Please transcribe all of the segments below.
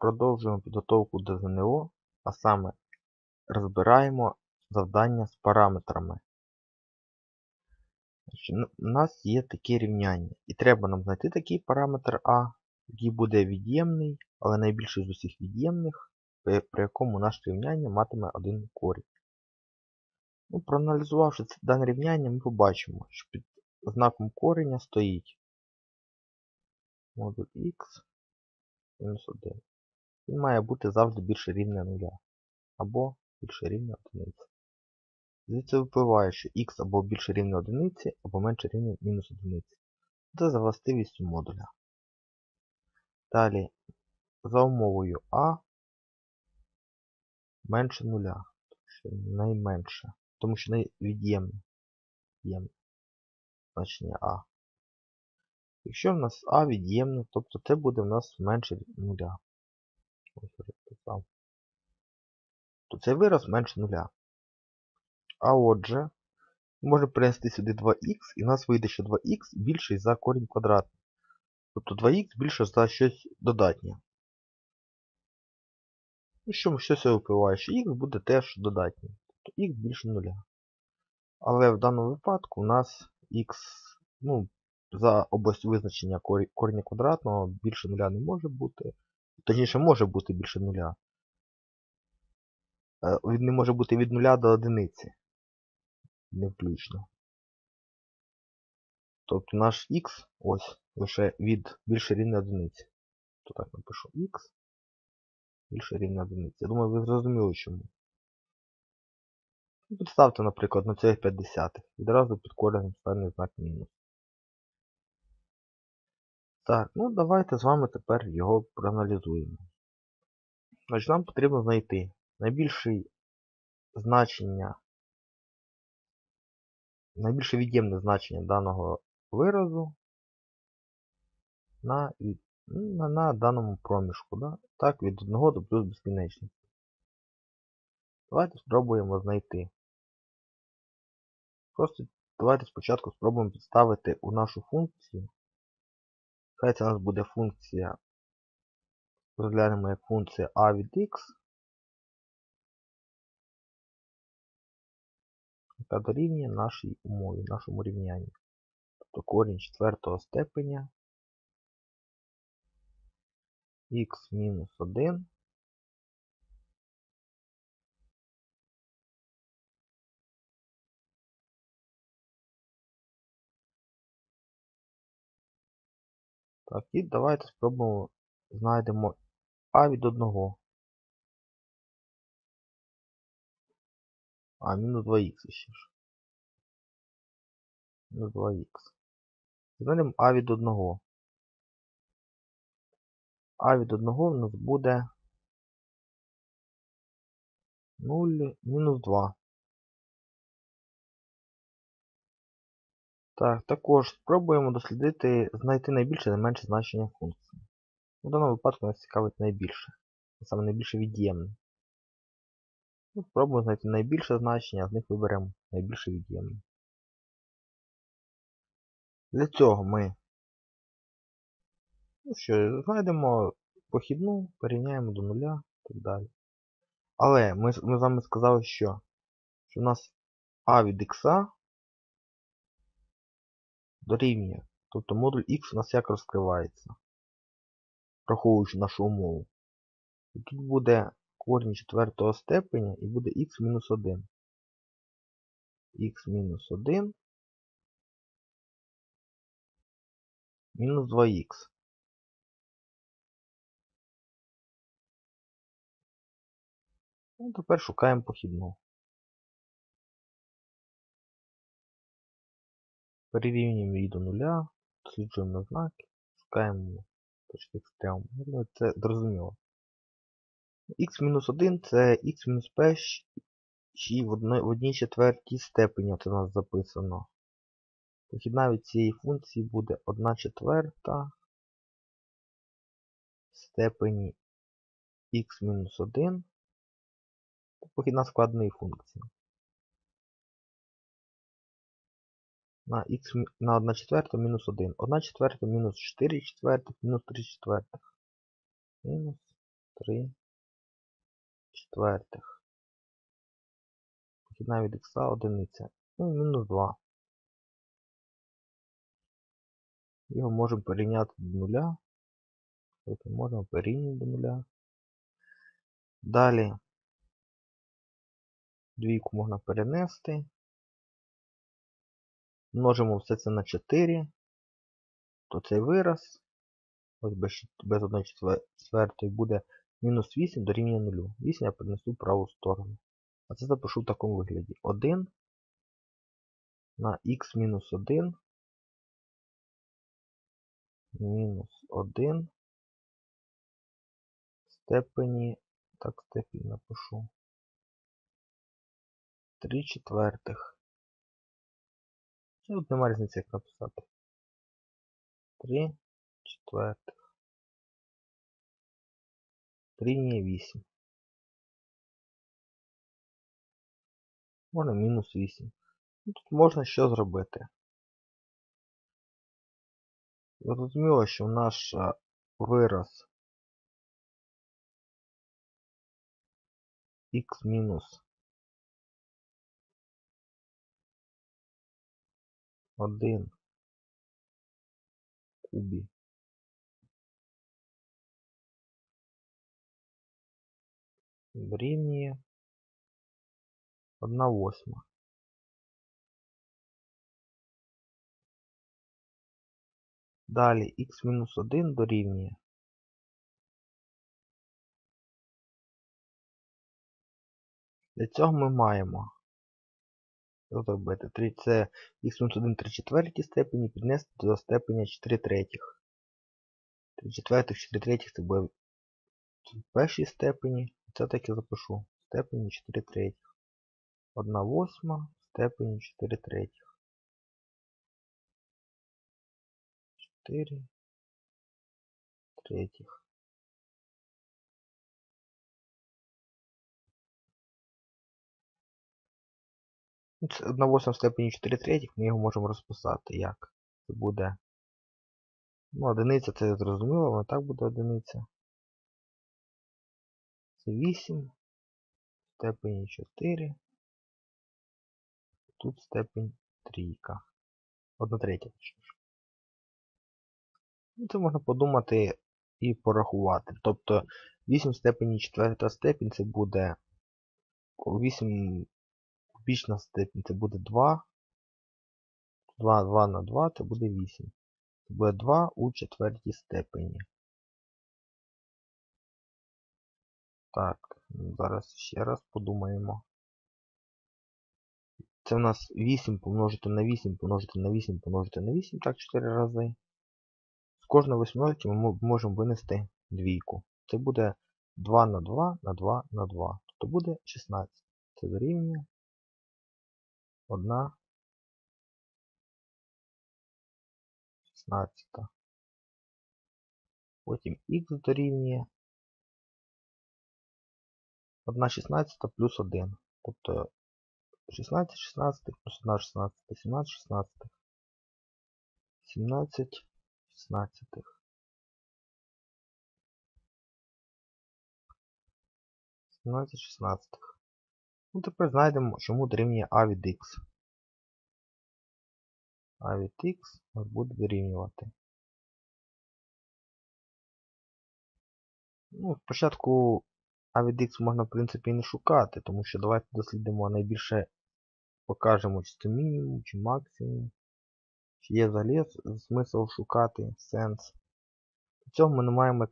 продовжуємо підготовку до ЗНО, а саме розбираємо завдання з параметрами. Значить, У нас є таке рівняння. І треба нам знайти такий параметр А, який буде від'ємний, але найбільший з усіх від'ємних, при якому наше рівняння матиме один корінь. Ну, проаналізувавши це дане рівняння, ми побачимо, що під знаком кореня стоїть модуль х мінус 1. Він має бути завжди більше рівня 0 або більше рівня 1. Звідси випливає, що х або більше рівня 1, або менше рівня мінус 1. Це за властивістю модуля. Далі, за умовою а менше 0. Найменше. Тому що від'ємне. Від'ємне значення а. Якщо в нас а від'ємне, тобто це буде в нас менше нуля. Ось я записав. То цей вираз менше нуля. А отже, можемо перенести сюди 2х, і в нас вийде, що 2х більший за корінь квадратний. Тобто 2х більше за щось додатнє. Ну, що, що це випливає? Що х буде теж додатнє. Тобто х більше нуля. Але в даному випадку у нас х, ну, за область визначення коріння квадратного більше нуля не може бути. Точніше, може бути більше нуля. Він не може бути від нуля до одиниці. Не включно. Тобто наш х ось лише від більше рівня одиниці. То так напишу х більше рівня одиниці. Я думаю, ви зрозуміли чому. Підставте, наприклад, на цих 50. Відразу під коренем стане знак мінус. Так, ну давайте з вами тепер його проаналізуємо. Значить, нам потрібно знайти найбільше значення, найбільше від'ємне значення даного виразу на, на, на даному проміжку. Да? Так, від 1 до плюс безкінечності. Давайте спробуємо знайти. Просто давайте спочатку спробуємо підставити у нашу функцію. Хай це у нас буде функція, розглянемо як функція a від x, яка дорівнює нашій умові, нашому рівнянні. Тобто корінь четвертого степеня. X мінус 1 Так, і давайте спробуємо знайдемо А від 1. А, мінус 2х ще ж. Мінус 2х. Знайдемо А від 1. А від 1 в нас буде 0 мінус 2. Так, також спробуємо дослідити, знайти найбільше і найменше значення функції. У даному випадку нас цікавить найбільше. Саме найбільше від'ємне. Ну, Спробуємо знайти найбільше значення, а з них виберемо найбільше від'ємне. Для цього ми ну що, знайдемо похідну, порівняємо до нуля і так далі. Але ми, ми з вами сказали, що, що у нас а від х дорівнює. Тобто модуль X у нас як розкривається, враховуючи нашу умову. І тут буде корінь четвертого степеня і буде x-1. x мінус 1 мінус 2х. Ну, тепер шукаємо похідну. Перерівнюємо її до нуля, досліджуємо на знаки, шукаємо точки екстрему. Ну, це зрозуміло. x-1 це x-p чи в одній, в одній четвертій степені це у нас записано. Похідна від цієї функції буде 1 четверта степені x-1. Похідна складної функції. На х на 1 четверта мінус 1. 1 четверта мінус 4 четвертих мінус 3 четвертих. Мінус 3 четвертих. Похідна від х одиниця. Ну і мінус 2. Його можемо порівняти до нуля. Тобто можемо порівняти до нуля. Далі двійку можна перенести. Множимо все це на 4, то цей вираз, ось без, без 1 четвертої буде мінус 8 дорівнює 0. 8 я перенесу в праву сторону. А це запишу в такому вигляді. 1 на х мінус 1 мінус 1 степені, так, степінь напишу. 3 четвертих. Тут немає різниці, як написати. 3 четвертих. 3 не 8. Можна мінус 8. Ну, Тут можна що зробити. Зрозуміло, що наш вираз x мінус 1 кубі дорівнює 1 восьма. Далі х-1 дорівнює Для цього ми маємо зробити 3 це х-1 3 четвертій степені піднести до степеня 4 третіх. 3 четвертих, 4 третіх це буде в першій степені. Це так і запишу. Степені 4 третіх. 1 восьма степені 4 третіх. 4 третіх. 1 восьма степені 4 третіх, ми його можемо розписати. Як? Це буде. Ну, одиниця це зрозуміло, воно так буде одиниця. Це 8 в степені 4. Тут степень трійка. 1 третя. Ну, Це можна подумати і порахувати. Тобто 8 в степені 4 степінь це буде 8 кубічна степінь це буде 2. 2, 2 на 2 це буде 8. Це буде 2 у четвертій степені. Так, зараз ще раз подумаємо. Це в нас 8 помножити на 8, помножити на 8, помножити на 8, так 4 рази. З кожної восьмерки ми можемо винести двійку. Це буде 2 на 2 на 2 на 2. Тобто буде 16. Це дорівнює 1 16. Потім х дорівнює 1 16 плюс 1. Тобто 16 16 плюс 1 16, 17 16. 17 16. 17 16. Ну, тепер знайдемо, чому дорівнює а від х. А від х буде дорівнювати. Ну, спочатку а від х можна, в принципі, і не шукати, тому що давайте дослідимо найбільше покажемо, чи це мінімум, чи максимум. Чи є взагалі смисл шукати сенс. Для цього ми не маємо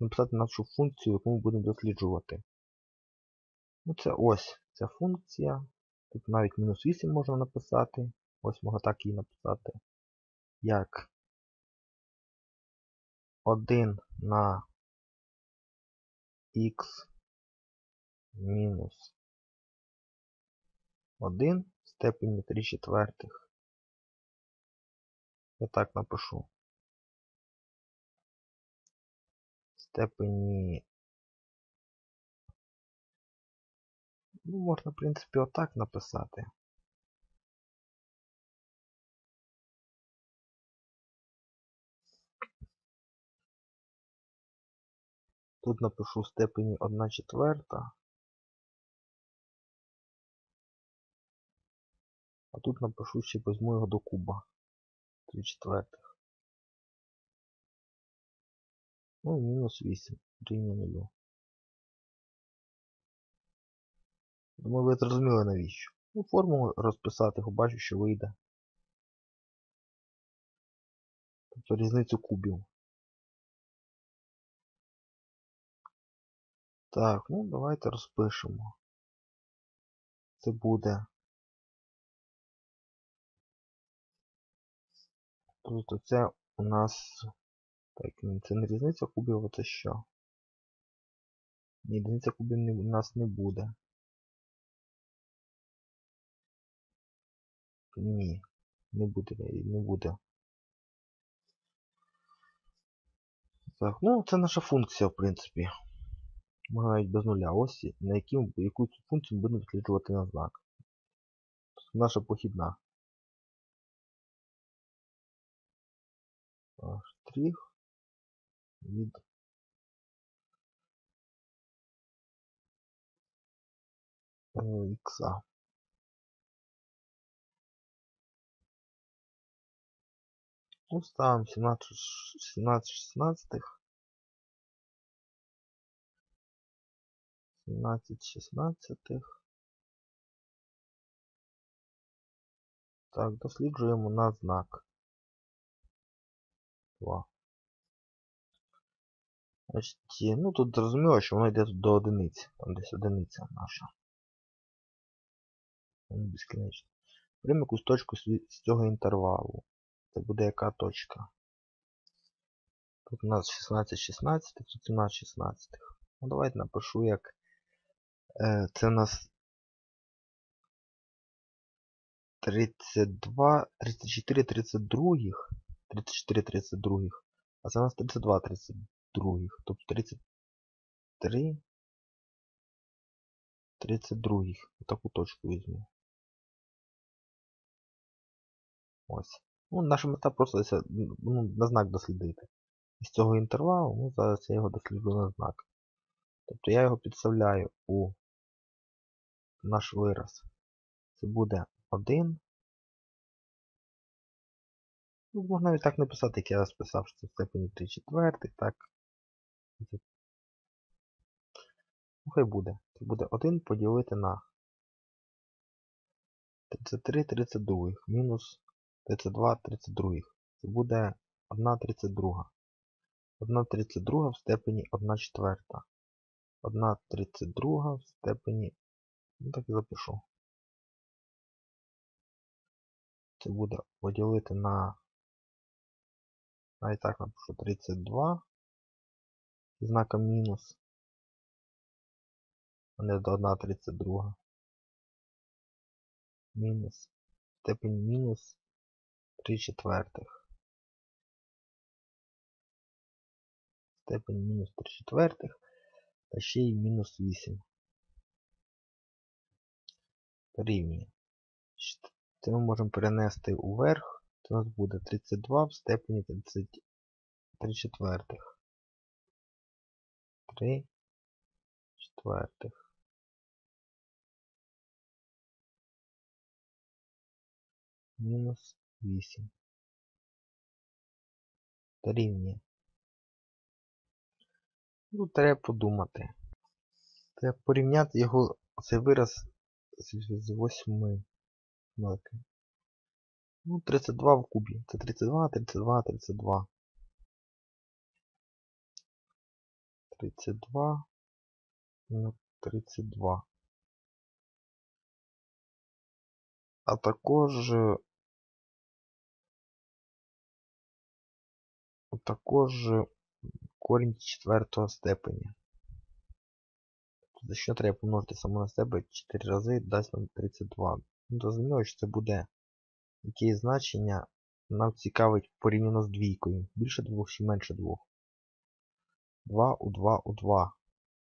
написати нашу функцію, яку ми будемо досліджувати. Ну це ось ця функція. Тут навіть мінус 8 можна написати. Ось можна так її написати. Як 1 на х мінус 1 в степені 3 четвертих. Я так напишу. Степені Ну, можна, в принципі, отак написати. Тут напишу в степені 1 четверта. А тут напишу ще візьму його до куба. 3 четвертих. Ну і мінус 8 рівня 0. Думаю, ви зрозуміли навіщо. Ну, формулу розписати, побачу, що вийде. Тобто різницю кубів. Так, ну давайте розпишемо. Це буде. Тобто це у нас... Так, це не різниця кубів, а це що? Ні, різниця кубів у нас не буде. Ні, не буде, не буде. Так, ну це наша функція, в принципі. Можна навіть без нуля. Ось на яким, яку цю функцію будемо досліджувати на знак. Наша похідна. Штрих від ікса. Ну, ставим 17, 17 шестнадцатых. 17 шестнадцятих. Так, досліджуємо на знак. 2. Значить, ну тут зрозуміло, що воно йде до одиниці. Там десь одиниця наша. Безкінечно. Прямо якусь точку з цього інтервалу. Це буде яка точка? Тут у нас 16 16, тут 17 16. Ну давайте напишу як. Е, Це у нас 32, 34 32, 34 32, а це у нас 32 32, тобто 33 32. Таку точку візьму. Ось. Ну, наша мета просто ну, на знак дослідити. З цього інтервалу, ну, зараз я його досліджу на знак. Тобто я його підставляю у наш вираз. Це буде 1. Ну, можна навіть так написати, як я розписав, що це в степені 3 четвертих, так. Ну, хай буде. Це буде 1 поділити на 33 32 мінус 32 32. Це буде 1 32. 1 32 в степені 1 четверта. 1 32 в степені. Ну так і запишу. Це буде поділити на. Навіть так напишу 32. Зі знаком мінус. А не до 1 32. Мінус. Степень мінус 3 четвертих. Степень мінус 3 четвертих. Та ще й мінус 8. Рівні. Це ми можемо перенести уверх. Це у нас буде 32 в степені 33 четвертих. 3 четвертих. Мінус 8. Дорівнює. Ну, треба подумати. Треба порівняти його, цей вираз з 8 знаки. Ну, 32 в кубі. Це 32, 32, 32. 32 на 32. А також також корінь четвертого степеня. За що треба помножити само на себе 4 рази, дасть нам 32. Ну, Зрозуміло, що це буде якесь значення нам цікавить порівняно з двійкою. Більше двох чи менше двох. 2 у 2 у 2.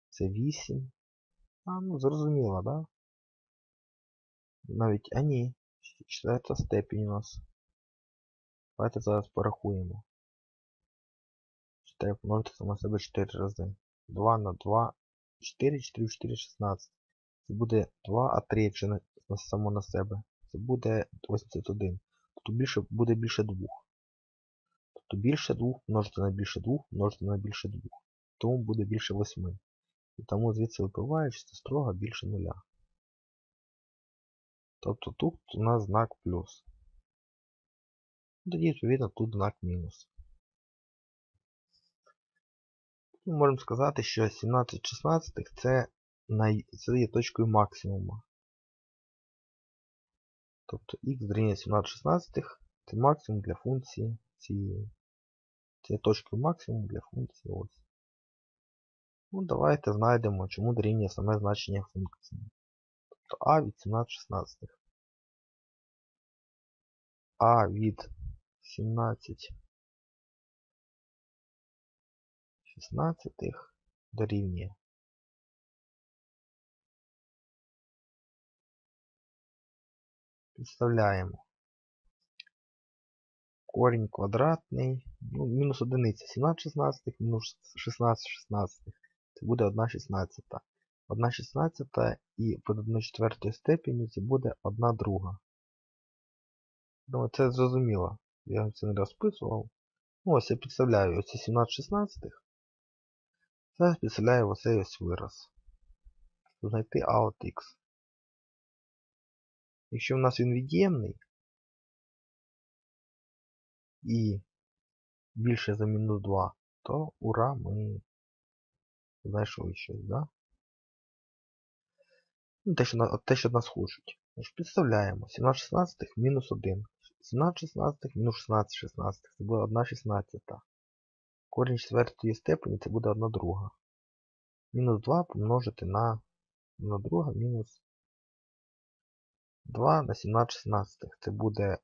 Це 8. А, ну зрозуміло, да? Навіть, а ні. Четверта степінь у нас. Давайте зараз порахуємо. Треба помножити само себе 4 рази. 2 на 2, 4, 4, 4, 16. Це буде 2, а 3, якщо на, само на себе. Це буде 81. Тобто більше, буде більше 2. Тобто більше 2 множити на більше 2 множити на більше 2. Тому буде більше 8. І тому звідси випливає, що це строго більше нуля. Тобто тут у нас знак плюс. Тоді, відповідно, тут знак мінус. Ми можемо сказати, що 17 16 це, це є точкою максимуму. Тобто х дорівнює 17 16 це максимум для функції цієї. Це є точкою максимуму для функції ось. Ну, давайте знайдемо, чому дорівнює саме значення функції. Тобто а від 17 16. А від 17 16 дорівнює. Підставляємо. Корінь квадратний, ну, мінус одиниця 17 16, мінус 16 16. Це буде 1 16. 1 16 і під 1 четвертою степені це буде 1 друга. Ну, це зрозуміло. Я це не розписував. Ну, ось я підставляю оці 17 16. Зараз підставляю оцей ось вираз. Знайти от Х. Якщо в нас він від'ємний і більше за мінус 2, то ура, ми знайшли щось, да? Те, що, те, що нас хочуть. Підставляємо 17 16 мінус 1. 17 16 мінус 16 16. Це буде 1 16. Корінь четвертої степені це буде 1 друга. Мінус 2 помножити на 1 друга мінус 2 на 17 16. Це буде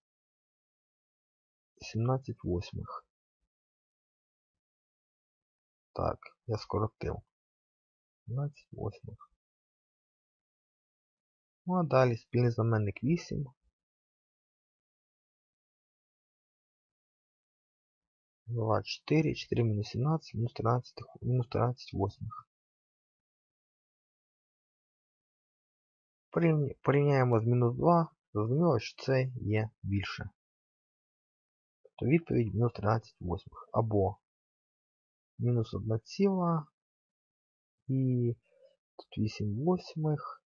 17 восьмих. Так, я скоротив. 17 восьмих. Ну а далі спільний знаменник 8. 2, 4, 4 мінус 17, мінус 13, мінус 13 восьмих. Порівняємо з мінус 2, зрозуміло, що це є більше. Тобто відповідь мінус 13 восьмих. Або мінус 1 ціла і тут 8 восьмих,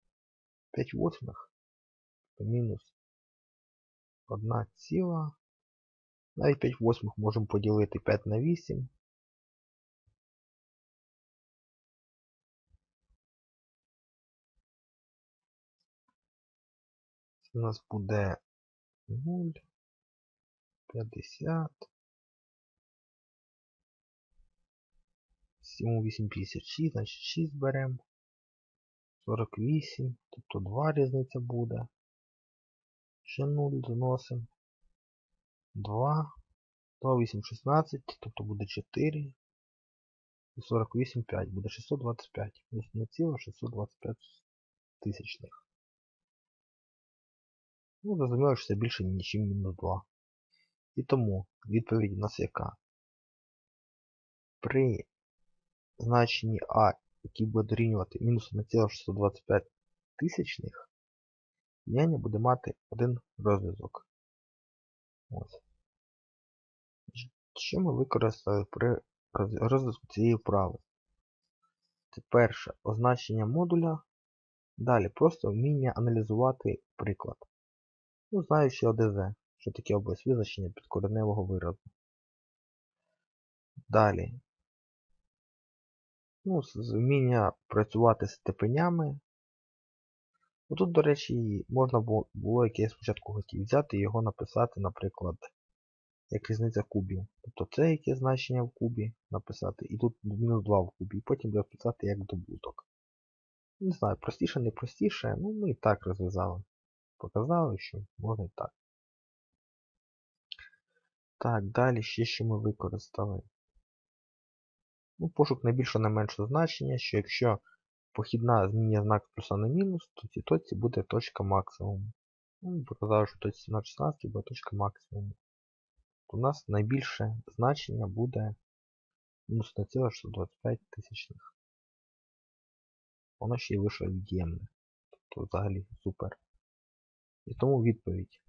5 восьмих, мінус 1 ціла. Навіть 5 восьмих можемо поділити 5 на 8. Це у нас буде 0, 50, 7, 8, 56, значить 6 беремо. 48, тобто 2 різниця буде. Ще 0 заносимо. 2, 2, 8, 16, тобто буде 4. І 48, 5, буде 625. Ось на ціло 625 тисячних. Ну, зрозуміло, що це більше, ніж мінус 2. І тому відповідь у нас яка? При значенні А, який буде дорівнювати мінус 1,625 тисячних, рівняння буде мати один розв'язок. Ось. Що ми використали при розв'язку цієї вправи? Це перше означення модуля. Далі просто вміння аналізувати приклад. Ну, знаючи ОДЗ, що таке область визначення підкореневого виразу. Далі. Ну, Вміння працювати з степенями. Тут, до речі, можна було, було як спочатку хотів, взяти і його написати, наприклад, як різниця кубів. Тобто це яке значення в кубі написати, і тут мінус 2 в кубі, і потім буде розписати як добуток. Не знаю, простіше, не простіше, ну ми і так розв'язали. Показали, що можна і так. Так, далі ще що ми використали. Ну, Пошук найбільшого найменшого значення, що якщо похідна змінює знак плюса на мінус, то цій точці буде точка максимуму. Ну, Показали, що точці 17 буде точка максимуму. У нас найбільше значення буде мінус 1,625 тисячних. воно ще й вийшло від'ємне. Тобто взагалі супер. І тому відповідь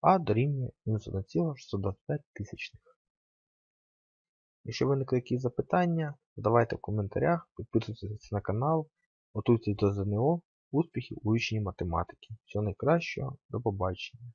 А дорівнює мінус 1,625 тисячних. Якщо виникли якісь запитання, задавайте в коментарях, підписуйтесь на канал, готуйтесь до ЗНО, успіхів у вивченні математики. Всього найкращого, до побачення.